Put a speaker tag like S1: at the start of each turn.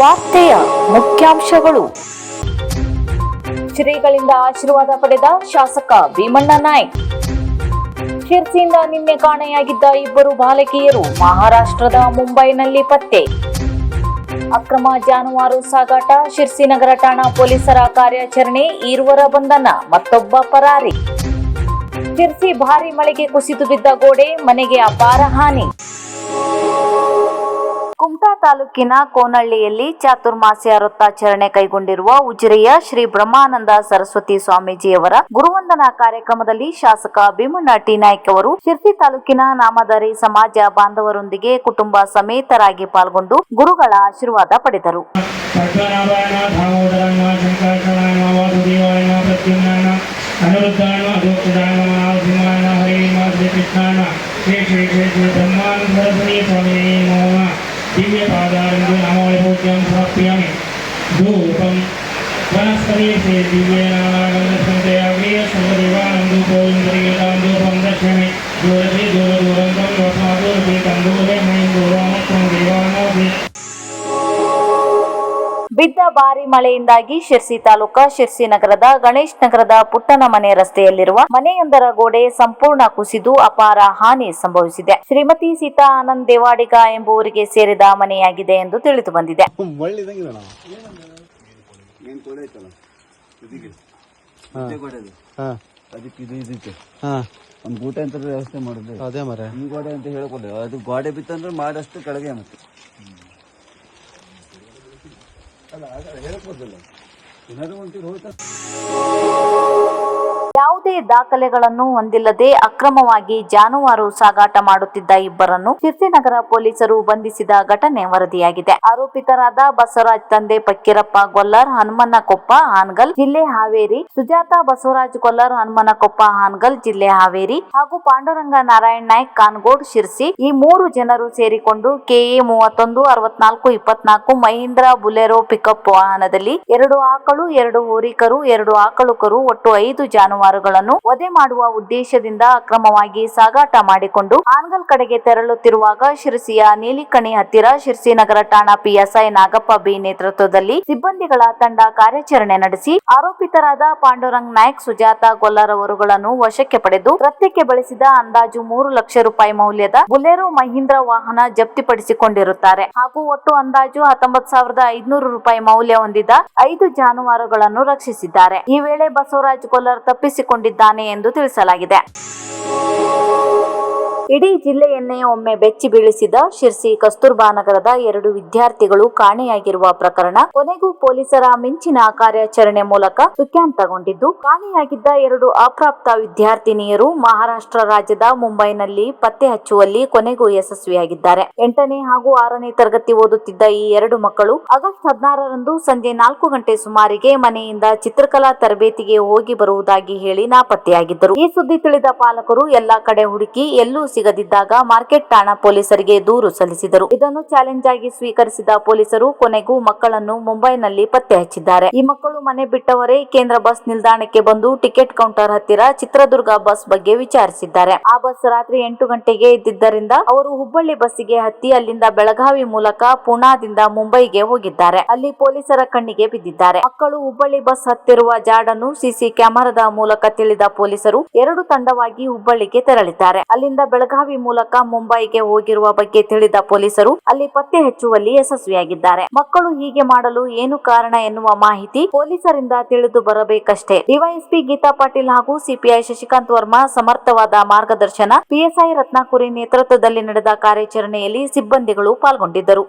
S1: ವಾರ್ತೆಯ ಮುಖ್ಯಾಂಶಗಳು. ಶ್ರೀಗಳಿಂದ ಆಶೀರ್ವಾದ ಪಡೆದ ಶಾಸಕ ಭೀಮಣ್ಣ ನಾಯ್ಕ್. ಶಿರ್ಸಿಯಿಂದ ನಿನ್ನೆ ಕಾಣೆಯಾಗಿದ್ದ ಇಬ್ಬರು ಬಾಲಕಿಯರು ಮಹಾರಾಷ್ಟ್ರದ ಮುಂಬೈನಲ್ಲಿ ಪತ್ತೆ. ಅಕ್ರಮ ಜಾನುವಾರು ಸಾಗಾಟ, ಶಿರ್ಸಿ ನಗರ ಠಾಣಾ ಪೊಲೀಸರ ಕಾರ್ಯಾಚರಣೆ ಈರುವರ ಬಂಧನ, ಮತ್ತೊಬ್ಬ ಪರಾರಿ. ಶಿರ್ಸಿ ಭಾರಿ ಮಳೆಗೆ ಕುಸಿದು ಬಿದ್ದ ಗೋಡೆ, ಮನೆಗೆ ಅಪಾರ ಹಾನಿ. ತಾಲೂಕಿನ ಕೋನಹಳ್ಳಿಯಲ್ಲಿ ಚಾತುರ್ಮಾಸ್ಯ ವೃತ್ತಾಚರಣೆ ಕೈಗೊಂಡಿರುವ ಉಜಿರೆಯ ಶ್ರೀ ಬ್ರಹ್ಮಾನಂದ ಸರಸ್ವತಿ ಸ್ವಾಮೀಜಿಯವರ ಗುರುವಂದನಾ ಕಾರ್ಯಕ್ರಮದಲ್ಲಿ ಶಾಸಕ ಭೀಮಣ್ಣ ಟಿ ನಾಯ್ಕ್ ಅವರು ಶಿರ್ಸಿ ತಾಲೂಕಿನ ನಾಮಧಾರಿ ಸಮಾಜ ಬಾಂಧವರೊಂದಿಗೆ ಕುಟುಂಬ ಸಮೇತರಾಗಿ ಪಾಲ್ಗೊಂಡು ಗುರುಗಳ ಆಶೀರ್ವಾದ ಪಡೆದರು.
S2: దివ్యపాదాలను నమోభూత్యం సమర్పయామి ధూపం వనస్పతి దివ్యనారాయణ సంతయ అగ్రియ సర్వదేవానందు గోవిందరిగత
S1: ಬಿದ್ದ ಭಾರಿ ಮಳೆಯಿಂದಾಗಿ ಶಿರ್ಸಿ ತಾಲೂಕಾ ಶಿರ್ಸಿ ನಗರದ ಗಣೇಶ್ ನಗರದ ಪುಟ್ಟನ ಮನೆ ರಸ್ತೆಯಲ್ಲಿರುವ ಮನೆಯೊಂದರ ಗೋಡೆ ಸಂಪೂರ್ಣ ಕುಸಿದು ಅಪಾರ ಹಾನಿ ಸಂಭವಿಸಿದೆ. ಶ್ರೀಮತಿ ಸೀತಾ ಆನಂದ್ ದೇವಾಡಿಗ ಎಂಬುವರಿಗೆ ಸೇರಿದ ಮನೆಯಾಗಿದೆ ಎಂದು ತಿಳಿದು ಬಂದಿದೆ.
S3: ಅದಕ್ಕೆ ಇದು ಇದಕ್ಕೆ.
S4: ಹಾ.
S3: ಒಂದು ಗೂಟ ಅಂತ ವ್ಯವಸ್ಥೆ ಮಾಡಿದ್ವಿ
S4: ಅದೇ ಮರ.
S3: ಈ ಗೋಡೆ ಅಂತ ಹೇಳ್ಕೊಡ್ಲಿ ಅದು ಗೋಡೆ ಬಿತ್ತಂದ್ರೆ ಮಾಡಷ್ಟು ಕೆಳಗೆ ಮತ್ತೆ. ಅಲ್ಲ ಅದ ಹೇಳ್ಕೊಡ್ದಿಲ್ಲ ಏನಾದ್ರು ಒಂಚೂರು ಹೋಯ್ತಾ
S1: ಯಾವುದೇ ದಾಖಲೆಗಳನ್ನು ಹೊಂದಿಲ್ಲದೆ ಅಕ್ರಮವಾಗಿ ಜಾನುವಾರು ಸಾಗಾಟ ಮಾಡುತ್ತಿದ್ದ ಇಬ್ಬರನ್ನು ಶಿರ್ಸಿ ನಗರ ಪೊಲೀಸರು ಬಂಧಿಸಿದ ಘಟನೆ ವರದಿಯಾಗಿದೆ. ಆರೋಪಿತರಾದ ಬಸವರಾಜ್ ತಂದೆ ಪಕ್ಕಿರಪ್ಪ ಗೊಲ್ಲರ್, ಹನುಮನಕೊಪ್ಪ ಹಾನ್ಗಲ್, ಜಿಲ್ಲೆ ಹಾವೇರಿ, ಸುಜಾತ ಬಸವರಾಜ್ ಗೊಲ್ಲರ್, ಹನುಮನಕೊಪ್ಪ ಹಾನ್ಗಲ್, ಜಿಲ್ಲೆ ಹಾವೇರಿ ಹಾಗೂ ಪಾಂಡುರಂಗ ನಾರಾಯಣ್ ನಾಯ್ಕ್, ಕಾನ್ಗೋಡ್, ಶಿರ್ಸಿ ಈ ಮೂರು ಜನರು ಸೇರಿಕೊಂಡು ಕೆಎ ಮೂವತ್ತೊಂದು, ಅರವತ್ನಾಲ್ಕು, ಇಪ್ಪತ್ನಾಲ್ಕು ಮಹೀಂದ್ರ ಬುಲೆರೋ ಪಿಕಪ್ ವಾಹನದಲ್ಲಿ ಎರಡು ಆಕಳು, ಎರಡು ಹೋರಿಕರು, ಎರಡು ಆಕಳುಕರು, ಒಟ್ಟು ಐದು ಜಾನುವಾರುಗಳನ್ನು ವಧೆ ಮಾಡುವ ಉದ್ದೇಶದಿಂದ ಅಕ್ರಮವಾಗಿ ಸಾಗಾಟ ಮಾಡಿಕೊಂಡು ಹಾನಗಲ್ ಕಡೆಗೆ ತೆರಳುತ್ತಿರುವಾಗ ಶಿರಸಿಯ ನೀಲಿಕಣಿ ಹತ್ತಿರ ಶಿರಸಿ ನಗರ ಠಾಣಾ ಪಿಎಸ್ಐ ನಾಗಪ್ಪ ಬಿ ನೇತೃತ್ವದಲ್ಲಿ ಸಿಬ್ಬಂದಿಗಳ ತಂಡ ಕಾರ್ಯಾಚರಣೆ ನಡೆಸಿ ಆರೋಪಿತರಾದ ಪಾಂಡುರಂಗ್ ನಾಯಕ್, ಸುಜಾತ ಗೊಲ್ಲರ್ ಅವರುಗಳನ್ನು ವಶಕ್ಕೆ ಪಡೆದು ಕೃತ್ಯಕ್ಕೆ ಬಳಸಿದ ಅಂದಾಜು ಮೂರು ಲಕ್ಷ ರೂಪಾಯಿ ಮೌಲ್ಯದ ಬುಲೆರೋ ಮಹೀಂದ್ರ ವಾಹನ ಜಪ್ತಿಪಡಿಸಿಕೊಂಡಿರುತ್ತಾರೆ. ಹಾಗೂ ಒಟ್ಟು ಅಂದಾಜು ಹತ್ತೊಂಬತ್ತು ಸಾವಿರದ ಐದುನೂರು ರೂಪಾಯಿ ಮೌಲ್ಯ ಹೊಂದಿದ ಐದು ಜಾನುವಾರುಗಳನ್ನು ರಕ್ಷಿಸಿದ್ದಾರೆ. ಈ ವೇಳೆ ಬಸವರಾಜ್ ಗೊಲ್ಲರ್ ತಪ್ಪಿಸಿಕೊಂಡಿದ್ದಾನೆ ಎಂದು ತಿಳಿಸಲಾಗಿದೆ. ಇಡೀ ಜಿಲ್ಲೆಯನ್ನೇ ಒಮ್ಮೆ ಬೆಚ್ಚಿ ಬೀಳಿಸಿದ ಶಿರ್ಸಿ ಕಸ್ತೂರ್ಬಾ ನಗರದ ಎರಡು ವಿದ್ಯಾರ್ಥಿಗಳು ಕಾಣೆಯಾಗಿರುವ ಪ್ರಕರಣ ಕೊನೆಗೂ ಪೊಲೀಸರ ಮಿಂಚಿನ ಕಾರ್ಯಾಚರಣೆ ಮೂಲಕ ಸುಖ್ಯಾಂತಗೊಂಡಿದ್ದು ಕಾಣೆಯಾಗಿದ್ದ ಎರಡು ಅಪ್ರಾಪ್ತ ವಿದ್ಯಾರ್ಥಿನಿಯರು ಮಹಾರಾಷ್ಟ್ರ ರಾಜ್ಯದ ಮುಂಬೈನಲ್ಲಿ ಪತ್ತೆ ಹಚ್ಚುವಲ್ಲಿ ಕೊನೆಗೂ ಯಶಸ್ವಿಯಾಗಿದ್ದಾರೆ. ಎಂಟನೇ ಹಾಗೂ ಆರನೇ ತರಗತಿ ಓದುತ್ತಿದ್ದ ಈ ಎರಡು ಮಕ್ಕಳು ಆಗಸ್ಟ್ ಹದಿನಾರರಂದು ಸಂಜೆ ನಾಲ್ಕು ಗಂಟೆ ಸುಮಾರಿಗೆ ಮನೆಯಿಂದ ಚಿತ್ರಕಲಾ ತರಬೇತಿಗೆ ಹೋಗಿ ಬರುವುದಾಗಿ ಹೇಳಿ ನಾಪತ್ತೆಯಾಗಿದ್ದರು. ಈ ಸುದ್ದಿ ತಿಳಿದ ಪಾಲಕರು, ಎಲ್ಲಾ ಕಡೆ ಹುಡುಕಿ ಎಲ್ಲೂ ಸಿಗದಿದ್ದಾಗ ಮಾರ್ಕೆಟ್ ಠಾಣಾ ಪೊಲೀಸರಿಗೆ ದೂರು ಸಲ್ಲಿಸಿದರು. ಇದನ್ನು ಚಾಲೆಂಜ್ ಆಗಿ ಸ್ವೀಕರಿಸಿದ ಪೊಲೀಸರು ಕೊನೆಗೂ ಮಕ್ಕಳನ್ನು ಮುಂಬೈನಲ್ಲಿ ಪತ್ತೆ ಹಚ್ಚಿದ್ದಾರೆ. ಈ ಮಕ್ಕಳು ಮನೆ ಬಿಟ್ಟವರೇ ಕೇಂದ್ರ ಬಸ್ ನಿಲ್ದಾಣಕ್ಕೆ ಬಂದು ಟಿಕೆಟ್ ಕೌಂಟರ್ ಹತ್ತಿರ ಚಿತ್ರದುರ್ಗ ಬಸ್ ಬಗ್ಗೆ ವಿಚಾರಿಸಿದ್ದಾರೆ. ಆ ಬಸ್ ರಾತ್ರಿ ಎಂಟು ಗಂಟೆಗೆ ಇದ್ದಿದ್ದರಿಂದ ಅವರು ಹುಬ್ಬಳ್ಳಿ ಬಸ್ಸಿಗೆ ಹತ್ತಿ ಅಲ್ಲಿಂದ ಬೆಳಗಾವಿ ಮೂಲಕ ಪುಣಾದಿಂದ ಮುಂಬೈಗೆ ಹೋಗಿದ್ದಾರೆ. ಅಲ್ಲಿ ಪೊಲೀಸರ ಕಣ್ಣಿಗೆ ಬಿದ್ದಿದ್ದಾರೆ. ಮಕ್ಕಳು ಹುಬ್ಬಳ್ಳಿ ಬಸ್ ಹತ್ತಿರುವ ಜಾಡನ್ನು ಸಿಸಿ ಕ್ಯಾಮೆರಾದ ಮೂಲಕ ತಿಳಿದ ಪೊಲೀಸರು ಎರಡು ತಂಡವಾಗಿ ಹುಬ್ಬಳ್ಳಿಗೆ ತೆರಳಿದ್ದಾರೆ. ಅಲ್ಲಿಂದ ಬೆಳಗಾವಿ ಮೂಲಕ ಮುಂಬೈಗೆ ಹೋಗಿರುವ ಬಗ್ಗೆ ತಿಳಿದ ಪೊಲೀಸರು, ಅಲ್ಲಿ ಪತ್ತೆ ಹಚ್ಚುವಲ್ಲಿ ಯಶಸ್ವಿಯಾಗಿದ್ದಾರೆ. ಮಕ್ಕಳು ಹೀಗೆ ಮಾಡಲು ಏನು ಕಾರಣ ಎನ್ನುವ ಮಾಹಿತಿ ಪೊಲೀಸರಿಂದ ತಿಳಿದು ಬರಬೇಕಷ್ಟೇ. ಡಿವೈಎಸ್ಪಿ ಗೀತಾ ಪಾಟೀಲ್ ಹಾಗೂ ಸಿಪಿಐ ಶಶಿಕಾಂತ್ ವರ್ಮಾ ಸಮರ್ಥವಾದ ಮಾರ್ಗದರ್ಶನ, ಪಿಎಸ್ಐ ರತ್ನಾಕುರಿ ನೇತೃತ್ವದಲ್ಲಿ ನಡೆದ ಕಾರ್ಯಾಚರಣೆಯಲ್ಲಿ ಸಿಬ್ಬಂದಿಗಳು ಪಾಲ್ಗೊಂಡಿದ್ದರು.